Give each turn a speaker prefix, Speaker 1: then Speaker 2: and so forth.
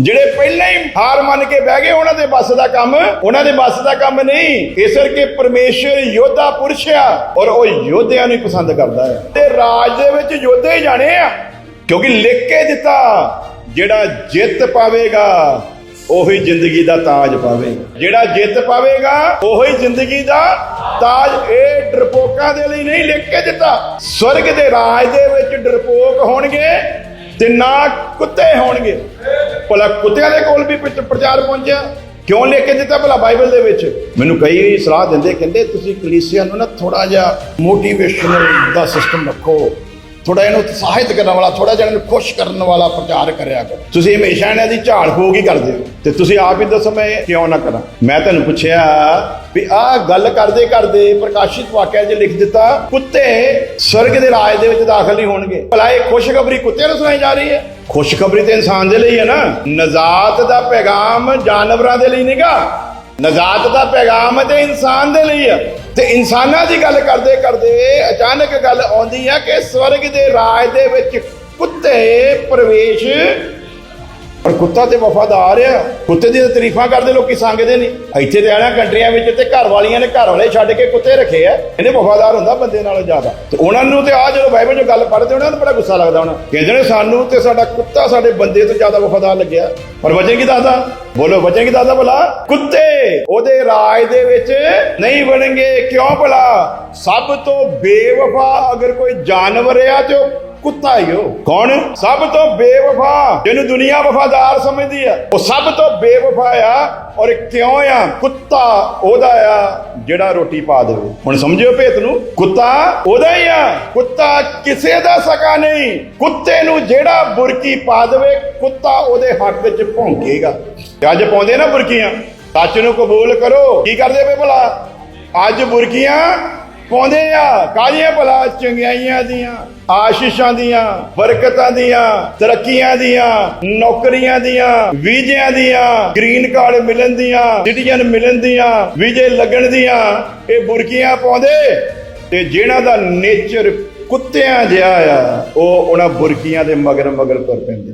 Speaker 1: ਜਿਹੜੇ ਪਹਿਲਾਂ ਹੀ ਹਾਰ ਮੰਨ ਕੇ ਬਹਿ ਗਏ, ਉਹਨਾਂ ਦੇ ਬਸ ਦਾ ਕੰਮ, ਉਹਨਾਂ ਦੇ ਬਸ ਦਾ ਕੰਮ ਨਹੀਂ। ਇਸ ਕਰਕੇ ਪਰਮੇਸ਼ਰ ਯੋਧਾ ਪੁਰਸ਼ ਆ ਔਰ ਉਹ ਯੋਧਿਆਂ ਨੂੰ ਪਸੰਦ ਕਰਦਾ ਹੈ। ਤੇ ਰਾਜ ਦੇ ਵਿੱਚ ਯੋਧੇ ਹੀ ਜਾਣੇ ਆ, ਕਿਉਂਕਿ ਲਿਖ ਕੇ ਦਿੱਤਾ, ਜਿਹੜਾ ਜਿੱਤ ਪਾਵੇਗਾ, ਉਹੀ ਜ਼ਿੰਦਗੀ ਦਾ ਤਾਜ ਪਾਵੇਗਾ ਜਿਹੜਾ ਜਿੱਤ ਪਾਵੇਗਾ, ਉਹੀ ਜ਼ਿੰਦਗੀ ਦਾ ਤਾਜ। ਇਹ ਡਰਪੋਕਾਂ ਦੇ ਲਈ ਨਹੀਂ ਲਿਖ ਕੇ ਦਿੱਤਾ। ਸਵਰਗ ਦੇ ਰਾਜ ਦੇ ਵਿੱਚ ਡਰਪੋਕ ਹੋਣਗੇ ਤੇ ਨਾ ਕੁੱਤੇ ਹੋਣਗੇ। ਭਲਾ ਕੁੱਤਿਆਂ ਦੇ ਕੋਲ ਵੀ ਪ੍ਰਚਾਰ ਪਹੁੰਚਿਆ। ਕਿਉਂ ਲੈ ਕੇ ਦਿੱਤਾ ਭਲਾ ਬਾਈਬਲ ਦੇ ਵਿੱਚ? ਮੈਨੂੰ ਕਈ ਸਲਾਹ ਦਿੰਦੇ, ਕਹਿੰਦੇ ਤੁਸੀਂ ਕਲੀਸਿਆ ਨੂੰ ਨਾ ਥੋੜਾ ਜਿਹਾ ਮੋਟੀਵੇਸ਼ਨਲ ਦਾ ਸਿਸਟਮ ਰੱਖੋ। ਥੋੜਾ ਇਹਨੂੰ ਉਤਸ਼ਾਹਿਤ ਕਰਨ ਵਾਲਾ ਥੋੜਾ ਜਿਹਾ ਇਹਨੂੰ ਖੁਸ਼ ਕਰਨ ਵਾਲਾ ਪ੍ਰਚਾਰ ਕਰਿਆ ਕਰੋ। ਤੁਸੀਂ ਹਮੇਸ਼ਾ ਇਹਨਾਂ ਦੀ ਝਾੜ ਫੂਕ ਹੀ ਕਰਦੇ ਹੋ। ਤੇ ਤੁਸੀਂ ਆਪ ਹੀ ਦੱਸੋ ਮੈਂ ਕਿਉਂ ਨਾ ਕਰਾਂ? ਮੈਂ ਤੁਹਾਨੂੰ ਪੁੱਛਿਆ ਵੀ ਆਹ ਗੱਲ ਕਰਦੇ ਕਰਦੇ ਪ੍ਰਕਾਸ਼ਿਤ ਵਾਕਿਆ 'ਚ ਲਿਖ ਦਿੱਤਾ, ਕੁੱਤੇ ਸਵਰਗ ਦੇ ਰਾਜ ਦੇ ਵਿੱਚ ਦਾਖਲ ਨਹੀਂ ਹੋਣਗੇ। ਭਲਾ ਇਹ ਖੁਸ਼ਖਬਰੀ ਕੁੱਤਿਆਂ ਨੂੰ ਸੁਣਾਈ ਜਾ ਰਹੀ ਹੈ? ਖੁਸ਼ਖਬਰੀ ਤੇ ਇਨਸਾਨ ਦੇ ਲਈ ਹੈ ਨਾ। ਨਜ਼ਾਤ ਦਾ ਪੈਗਾਮ ਜਾਨਵਰਾਂ ਦੇ ਲਈ ਨਹੀਂਗਾ ਨਜਾਤ ਦਾ ਪੈਗਾਮ ਤੇ ਇਨਸਾਨ ਦੇ ਲਈ ਆ ਤੇ ਇਨਸਾਨਾਂ ਦੀ ਗੱਲ ਕਰਦੇ ਕਰਦੇ ਅਚਾਨਕ ਗੱਲ ਆਉਂਦੀ ਆ ਕਿ ਸਵਰਗ ਦੇ ਰਾਜ ਦੇ ਵਿੱਚ ਕੁੱਤੇ ਪ੍ਰਵੇਸ਼ ਪਰ ਕੁੱਤਾ ਤੇ ਵਫਾਦਾਰ ਆ। ਕੁੱਤੇ ਦੀ ਤਾਰੀਫਾਂ ਕਰਦੇ ਲੋਕੀ ਸੰਗਦੇ ਨਹੀਂ। ਇੱਥੇ ਤੇ ਆਣਾ ਕੰਟਰੀਆਂ ਵਿੱਚ ਤੇ ਘਰ ਵਾਲੀਆਂ ਨੇ ਘਰ ਵਾਲੇ ਛੱਡ ਕੇ ਕੁੱਤੇ ਰੱਖੇ ਆ। ਇਹਨੇ ਵਫਾਦਾਰ ਹੁੰਦਾ ਬੰਦੇ ਨਾਲੋਂ ਜ਼ਿਆਦਾ। ਤੇ ਉਹਨਾਂ ਨੂੰ ਤੇ ਆ ਜਦੋਂ ਬਾਈਬਲ 'ਚ ਗੱਲ ਪੜ੍ਹਦੇ ਉਹਨਾਂ ਨੂੰ ਬੜਾ ਗੁੱਸਾ ਲੱਗਦਾ ਹੋਣਾ। ਕਹਿੰਦੇ ਨੇ, ਸਾਨੂੰ ਤੇ ਸਾਡਾ ਕੁੱਤਾ ਸਾਡੇ ਬੰਦੇ ਤੋਂ ਜ਼ਿਆਦਾ ਵਫਾਦਾਰ ਲੱਗਿਆ। ਪਰ ਵਜਨ ਦਾਦਾ ਬੋਲੋ ਵਜਨ ਦਾਦਾ ਭਲਾ? ਕੁੱਤੇ ਉਹਦੇ ਰਾਜ ਦੇ ਵਿੱਚ ਨਹੀਂ ਬਣਨਗੇ। ਕਿਉਂ ਭਲਾ? ਸਭ ਤੋਂ ਬੇਵਫਾ ਅਗਰ ਕੋਈ ਜਾਨਵਰ ਆ ਤੇ ਕੁੱਤਾ ਹੀ ਉਹ। ਕੌਣ? ਸਭ ਤੋਂ ਬੇਵਫਾ ਜਿਹਨੂੰ ਦੁਨੀਆ ਵਫਾਦਾਰ ਸਮਝਦੀ ਆ ਉਹ ਸਭ ਤੋਂ ਬੇਵਫਾ ਆ ਔਰ ਕਿਉਂ ਆ? ਕੁੱਤਾ ਉਹਦਾ ਆ ਜਿਹੜਾ ਰੋਟੀ ਪਾ ਦੇਵੇ। ਹੁਣ ਸਮਝਿਓ ਭੇਤ ਨੂੰ ਕੁੱਤਾ ਉਹਦਾ ਹੀ ਆ। ਕੁੱਤਾ ਕਿਸੇ ਦਾ ਸਕਾ ਨਹੀਂ। ਕੁੱਤੇ ਨੂੰ ਜਿਹੜਾ ਬੁਰਕੀ ਪਾ ਦੇਵੇ ਕੁੱਤਾ ਉਹਦੇ ਹੱਕ ਵਿੱਚ ਭੌਂਕੇਗਾ। ਅੱਜ ਪਾਉਂਦੇ ਨਾ ਬੁਰਕੀਆਂ। ਸੱਚ ਨੂੰ ਕਬੂਲ ਕਰੋ। ਕੀ ਕਰਦੇ ਵੇ ਭਲਾ? ਅੱਜ ਬੁਰਕੀਆਂ ਪਾਉਂਦੇ ਆ। ਕਾਲੀਆਂ ਭਲਾ? ਚੰਗਿਆਈਆਂ ਦੀਆਂ। ਆਸ਼ੀਸ਼ਾਂ ਦੀਆਂ, ਬਰਕਤਾਂ ਦੀਆਂ, ਤਰੱਕੀਆਂ ਦੀਆਂ, ਨੌਕਰੀਆਂ ਦੀਆਂ, ਵੀਜ਼ਿਆਂ ਦੀਆਂ, ਗ੍ਰੀਨ ਕਾਰਡ ਮਿਲਣ ਦੀਆਂ, ਸਿਟੀਜ਼ਨ ਮਿਲਣ ਦੀਆਂ, ਵੀਜ਼ੇ ਲੱਗਣ ਦੀਆਂ, ਇਹ ਬੁਰਕੀਆਂ ਪਾਉਂਦੇ। ਤੇ ਜਿਹਨਾਂ ਦਾ ਨੇਚਰ ਕੁੱਤਿਆਂ ਜਿਹਾ ਆ, ਉਹ ਉਹਨਾਂ ਬੁਰਕੀਆਂ ਦੇ ਮਗਰ ਮਗਰ ਤੁਰ ਪੈਂਦੇ।